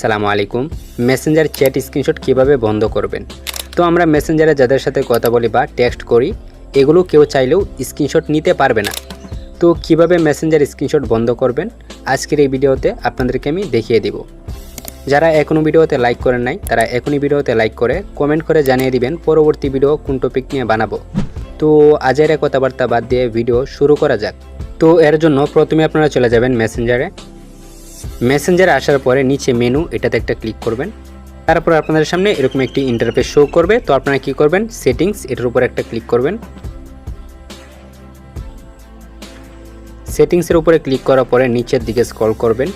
সালামু আলাইকুম। Messenger chat screenshot কীভাবে বন্ধ করবেন? তো আমরা মেসেঞ্জারে যাদের সাথে কথা বলি বা টেক্সট করি, এগুলো কেউ চাইলেও স্ক্রিনশট নিতে পারবে না। তো কীভাবে মেসেঞ্জার স্ক্রিনশট বন্ধ করবেন? আজকের এই ভিডিওতে আপনাদেরকে আমি দেখিয়ে দিব। যারা এখনও ভিডিওতে লাইক করেন নাই, তারা এখনই ভিডিওতে লাইক করে কমেন্ট করে জানিয়ে দিবেন পরবর্তী ভিডিও কোন টপিক নিয়ে বানাবো। তো আজের কথাবার্তা বাদ দিয়ে ভিডিও শুরু করা যাক। তো এর জন্য প্রথমে আপনারা চলে যাবেন মেসেঞ্জারে মেসেঞ্জারে আসার পরে নিচে মেনু এটাতে একটা ক্লিক করবেন। তারপর আপনাদের সামনে এরকম একটি ইন্টারফেস শো করবে। তো আপনারা কি করবেন? সেটিংস এটার উপর একটা ক্লিক করবেন। সেটিংসের উপরে ক্লিক করার পরে নিচের দিকে স্ক্রল করবেন।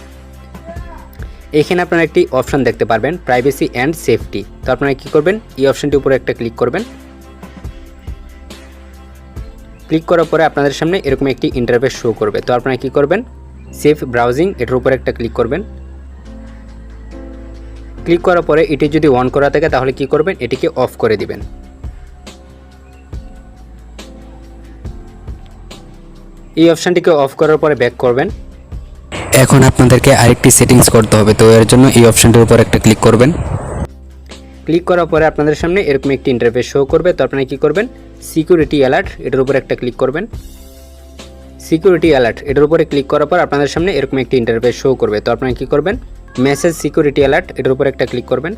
এখানে আপনারা একটি অপশন দেখতে পারবেন প্রাইভেসি অ্যান্ড সেফটি তো আপনারা কী করবেন? এই অপশনটির উপরে একটা ক্লিক করবেন। ক্লিক করার পরে আপনাদের সামনে এরকম একটি ইন্টারফেস শো করবে। তো আপনারা কী করবেন? সেফ ব্রাউজিং, এটার উপরে একটা ক্লিক করবেন। ক্লিক করার পরে এটি যদি অন করা থাকে, তাহলে কি করবেন? এটিকে অফ করে দিবেন। এই অপশানটিকে অফ করার পরে ব্যাক করবেন। এখন আপনাদেরকে আরেকটি সেটিংস করতে হবে, তো এর জন্য এই অপশানটির উপর একটা ক্লিক করবেন। ক্লিক করার পরে আপনাদের সামনে এরকম একটি ইন্টারফেস শো করবে, তো আপনারা কি করবেন? সিকিউরিটি অ্যালার্ট এটার উপর একটা ক্লিক করবেন। সিকিউরিটি অ্যালার্ট, এটার উপরে ক্লিক করার পর আপনাদের সামনে এরকম একটি ইন্টারফেস শো করবে। তো আপনারা কি করবেন? মেসেজ সিকিউরিটি অ্যালার্ট এটার উপর একটা ক্লিক করবেন।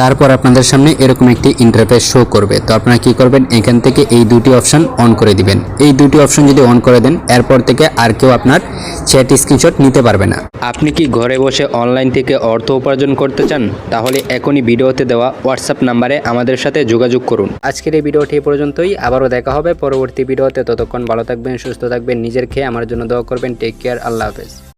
তারপর আপনাদের সামনে এরকম একটি ইন্টারফেস শো করবে। তো আপনারা কি করবেন? এখান থেকে এই দুটি অপশন অন করে দিবেন। এই দুটি অপশন যদি অন করে দেন এরপর থেকে আর কেউ আপনার চ্যাট স্ক্রিনশট নিতে পারবে না। আপনি কি ঘরে বসে অনলাইন থেকে অর্থ উপার্জন করতে চান? তাহলে এখনই ভিডিওতে দেওয়া হোয়াটসঅ্যাপ নাম্বারে আমাদের সাথে যোগাযোগ করুন। আজকের এই ভিডিওটি এই পর্যন্তই। আবারও দেখা হবে পরবর্তী ভিডিওতে। ততক্ষণ ভালো থাকবেন সুস্থ থাকবেন নিজের খেয়ে আমার জন্য দোয়া করবেন। টেক কেয়ার আল্লাহ হাফেজ।